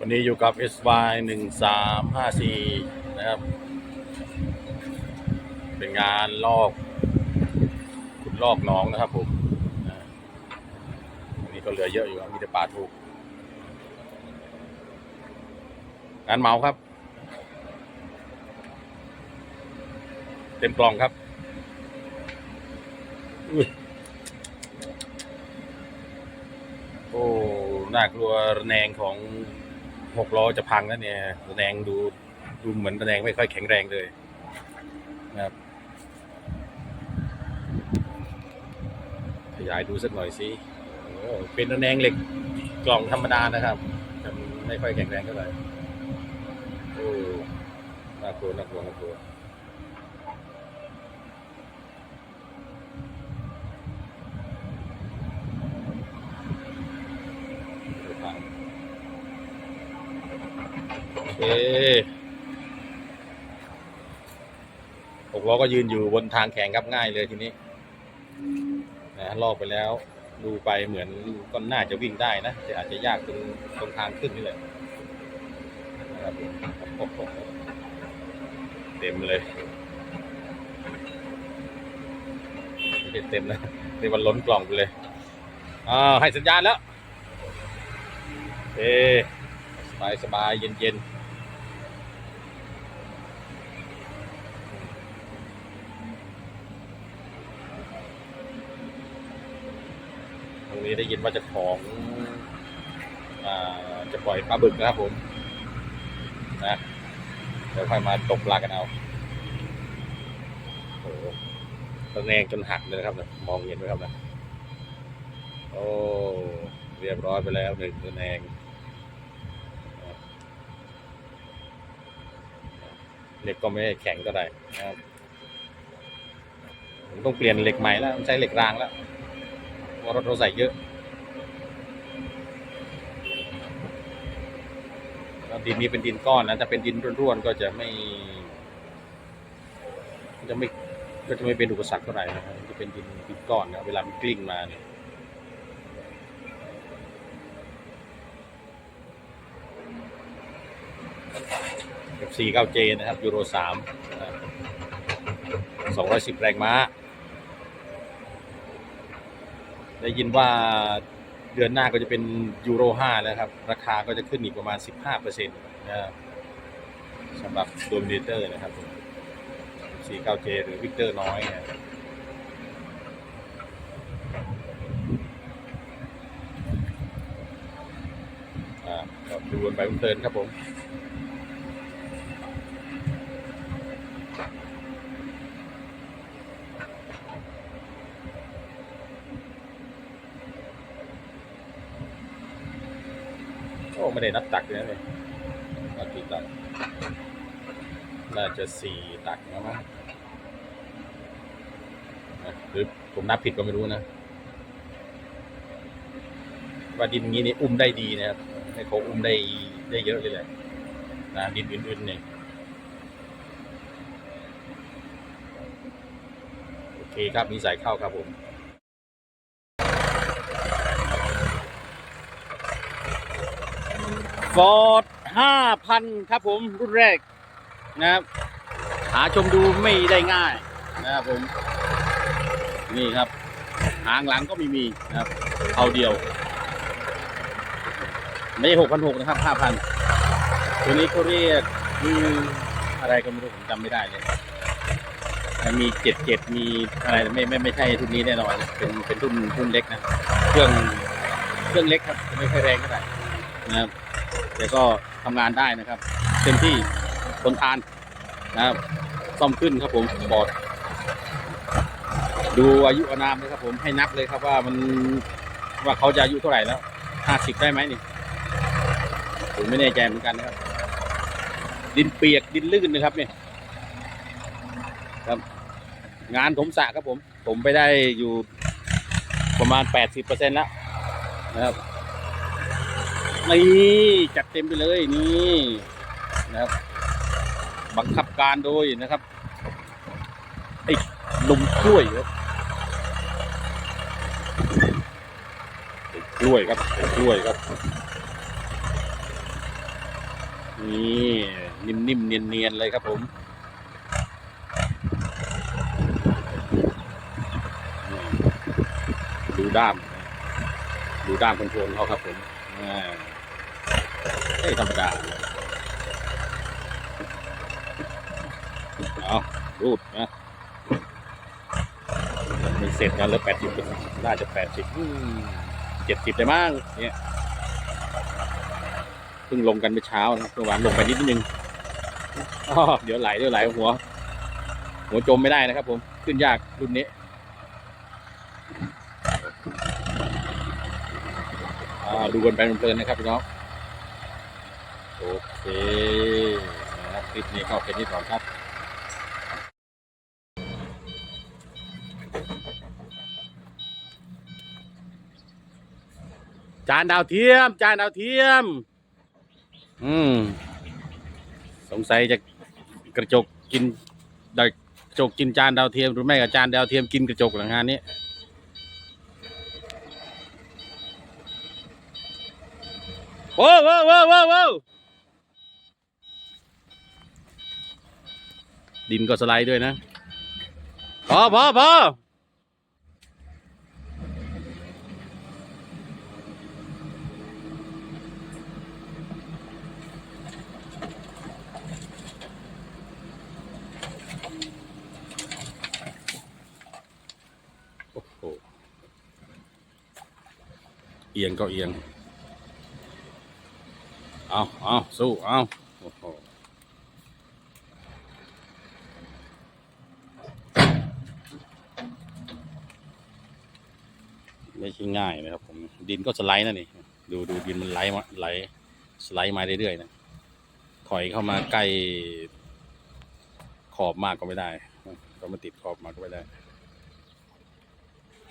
วันนี้อยู่กับ SY 1 3 5 4นะครับ เป็นงานลอกขุดลอกหน้องนะครับผมนะวันนี้ก็เหลือเยอะอยู่ครับมีแต่ป่าถูก งานเมาครับ เต็มกล่องครับอุ้ยโอ้น่ากลัวแนงของ หกล้อจะพังแล้วเนี่ยระแนงดูดูเหมือนระแนงไม่ค่อยแข็งแรงเลยนะครับขยายดูสักหน่อยสิเป็นระแนงเหล็กกล่องธรรมดานะครับไม่ค่อยแข็งแรงเท่าไหร่โอ้น่ากลัวน่ากลัวน่ากลัว โอเค หกล้อก็ยืนอยู่บนทางแข่งครับง่ายเลยทีนี้นะลอกไปแล้ว ดูไปเหมือนก็น่าจะวิ่งได้นะแต่อาจจะยากตรงตรงทางขึ้นนี่แหละครับเต็มเลยไม่ได้เต็มนะนี่มันล้นกล่องไปเลยอ่าให้สัญญาณแล้วเอสบายสบายเย็นเย็นต รงนี้ได้ยินว่าจะของอ่าจะปล่อยปลาบึกนะครับผมนะเดี๋ยวค่อยมาตกปลากันเอาโอ้โหตะแนงจนหักเลยนะครับนะมองเห็นไหมครับนะโอ้เรียบร้อยไปแล้วหนึ่งตะแนงเหล็กก็ไม่แข็งก็ได้นะครับผมต้องเปลี่ยนเหล็กใหม่แล้วใช้เหล็กรางแล้ว รถเราใส่เยอะดินนี้เป็นดินก้อนนะถ้าเป็นดินร่วนๆก็จะไม่ จะไม่ก็จะไม่เป็นอุปสรรคเท่าไหร่นะครับจะเป็นดินดินก้อนนะเวลามันกลิ้งมาเนี่ยกับ 49 j นะครับยูโร3 210 แรงม้า ได้ยินว่าเดือนหน้าก็จะเป็นยูโร5แล้วครับ ราคาก็จะขึ้นอีกประมาณ 15%นะครับสำหรับโดมิเนเตอร์นะครับ 49J หรือวิกเตอร์น้อยนะดูกันไปเพลินครับผม ไม่ได้นับตักเลยนะเลยนับกี่ตักน่าจะสี่ตักนะมั้งหรือผมนับผิดก็ไม่รู้นะ ว่าดินนี้นี่อุ้มได้ดีนะครับให้เขาอุ้มได้ได้เยอะเลยแหละนะดินอื่นๆเนี่ยโอเคครับมีสายเข้าครับผม ฟอร์ดห้าพันครับผมรุ่นแรกนะครับ หาชมดูไม่ได้ง่ายนะครับผม นี่ครับ หางหลังก็ไม่มีนะครับ เอาเดียว ไม่ใช่หกพันหกนะครับห้าพันตัวนี้เขาเรียกอืมอะไรก็ไม่รู้ผมจำไม่ได้เลยมีเจ็ดเจ็ดมีอะไรไม่ไม่ไม่ใช่รุ่นนี้แน่นอนเป็นเป็นรุ่นรุ่นเล็กนะ เครื่องเครื่องเล็กครับ ไม่ค่อยแรงเท่าไหร่นะครับ แต่ก็ทำงานได้นะครับเต็มที่ทนทานนะครับซ่อมขึ้นครับผมบอดดูอายุอานามนะครับผมให้นับเลยครับว่ามันว่าเขาจะอายุเท่าไหร่แล้วห้าสิบได้ไหมนี่ผมไม่แน่ใจเหมือนกันนะครับ ดินเปียกดินลื่นนะครับเนี่ยครับ งานถมสระครับผม ผมไปได้อยู่ประมาณแปดสิบเปอร์เซ็นต์แล้วนะครับ นี่จัดเต็มไปเลยนี่นะครับ บังคับการโดยนะครับไอ้ลุมกล้วยครับกล้วยครับกล้วยครับ นี่นิ่มๆเนียนๆเลยครับผมดูด้าม ดูด้ามคอนโทรลเขาครับผมอ่า ไม่ธรรมดาเอารูดนะยังไม่เสร็จนะเหลือแปดสิบน่าจะแปดสิบเจ็ดสิบได้มั้งเนี่ยเพิ่งลงกันเมื่อเช้านะเมื่อวานลงไปนิดนึงอ้อเดี๋ยวไหลเดี๋ยวไหลหัว หัวจมไม่ได้นะครับ ผมขึ้นยากรุ่นนี้อ่าดูกันไปเพลินๆนะครับพี่น้อง โอเคนะครับคลิปนี้ก็เป็นที่ก่อนครับจานดาวเทียม จานดาวเทียม อืม สงสัยจะกระจกกินดกระจกกินจานดาวเทียมหรือไม่กับจานดาวเทียมกินกระจกหลังงานนี้โว้วโว้วโว้วโว้โว้ ดินก็สไลด์ด้วยนะพอพอพอโอ้โหเอียงก็เอียง เอาเอาสู้ เอาโอ้โห ไม่ใช่ง่ายนะครับผมดินก็สไลด์นะนี่ดูดูดินมันไหลมาไหลสไลด์มาเรื่อยๆนะถอยเข้ามาใกล้ขอบมากก็ไม่ได้ ก็มาติดขอบมากก็ไม่ได้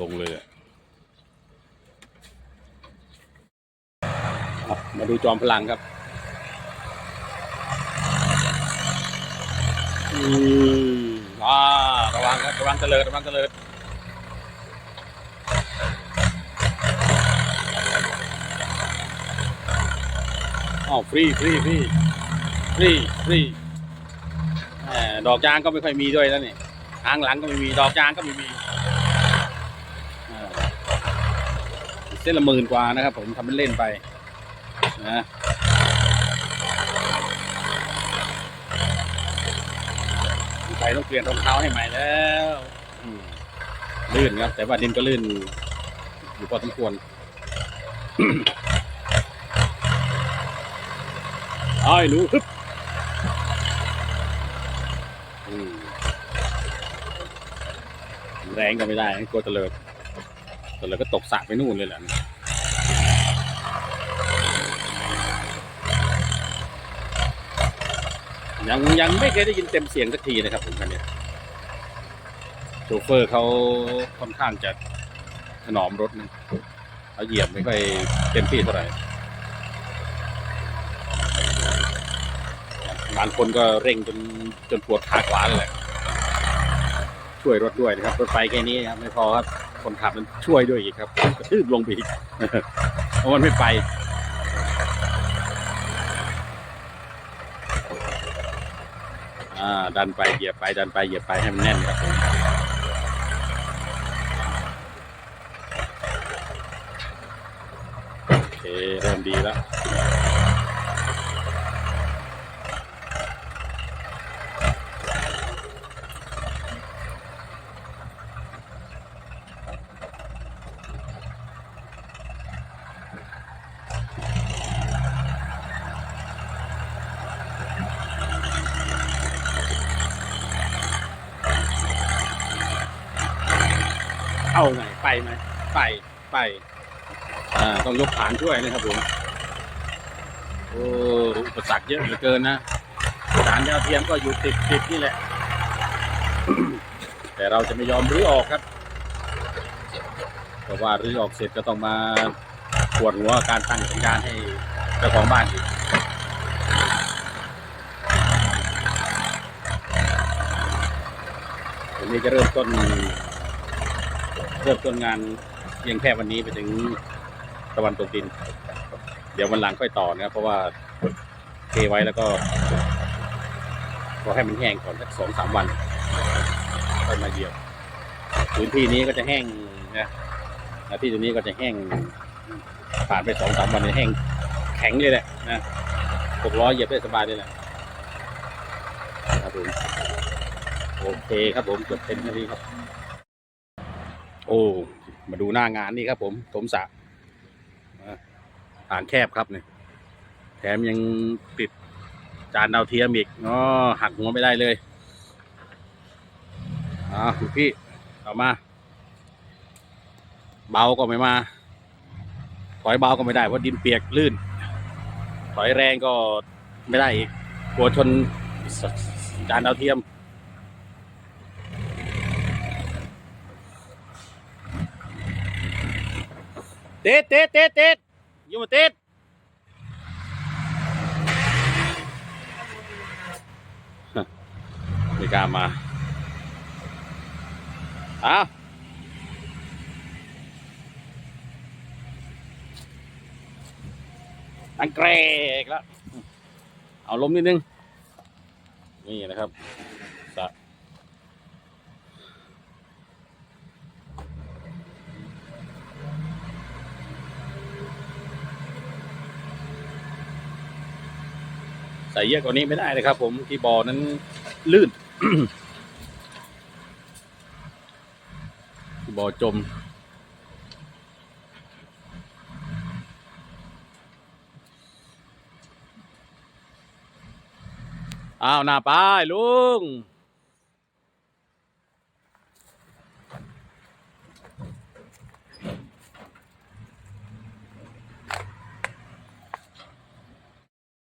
ลงเลยอะมาดูจอมพลังครับอืมอ่าระวังครับระวังเตลิดระวังเตลิด อ้าวฟรีฟรีฟรีฟรีฟรีดอกยางก็ไม่ค่อยมีด้วยแล้วนี่ทางหลังก็ไม่มีดอกยางก็ไม่มีเส้นละหมื่นกว่านะครับ ผมทำเป็นเล่นไปนะไปต้องเปลี่ยนรองเท้าให้ใหม่แล้วลื่นครับ แต่ว่าดินก็ลื่นอยู่พอสมควร ไอ้หนูฮึบแรงก็ไม่ได้กลัวตะเลิดตะเลิดก็ตกสระไปนู่นเลยแหละยังยังไม่เคยได้ยินเต็มเสียงสักทีนะครับผมคันนี้โชเฟอร์เขาค่อนข้างจะถนอมรถนะเขาเหยียบไม่ค่อยเต็มที่เท่าไหร่ บางคนก็เร่งจนจนปวดขาขวาเลยแหละช่วยรถด้วยนะครับรถไฟแค่นี้ครับไม่พอครับคนขับมันช่วยด้วยอีกครับกระทืบลงไปอีกเพราะมันไม่ไปดันไปเหยียบไปดันไปเหยียบไปให้มันแน่นครับผมโอเคเริ่มดีแล้ว เอาไงไปไหมไปไปอ่าต้องยกฐานช่วยนะครับผมโอ้อุปสรรคเยอะเหลือเกินนะฐานดาวเทียมก็อยู่ติดติดนี่แหละ แต่เราจะไม่ยอมรื้อออกครับเพราะว่ารื้อออกเสร็จก็ต้องมาปวดหัวการตั้งสัญญาณให้เจ้าของบ้านอีกวันนี้จะเริ่มต้น เริ่มต้นงานเพียงแค่วันนี้ไปถึงตะวันตกดิน เดี๋ยววันหลังค่อยต่อนะครับ เพราะว่าเทไว้แล้วก็ก็ให้มันแห้งก่อนสักสองสามวันค่อยมาเหยียบพื้นที่นี้ก็จะแห้งนะนที่ตรงนี้ก็จะแห้งผ่านไปสองสามวันเนี่ยแห้งแข็งเลยแหละนะหกล้อเหยียบได้สบายเลยแหละครับผมโอเคครับผมเกือบเต็มนาทีครับ โอ้ มาดูหน้างานนี่ครับผมถมสระอะทางแคบครับเนี่ยแถมยังติดจานดาวเทียมอีกเนาะหักหัวไม่ได้เลยอ่าคุณพี่เอามา เบาก็ไม่มา ถอยเบาก็ไม่ได้เพราะดินเปียกลื่น ถอยแรงก็ไม่ได้อีกกลัวชนจานดาวเทียม ต็ดเต็ดเต็ดเต็ดอยู่มาเต็ดไม่กล้ามาอ้าวอังเกรกแล้ว เอาลมนิดนึง นี่นะครับ ใส่เยอะกว่านี้ไม่ได้นะครับ ผมที่บ่อนั้นลื่นที่บ่อจม อ้าวหน้าป้ายลุง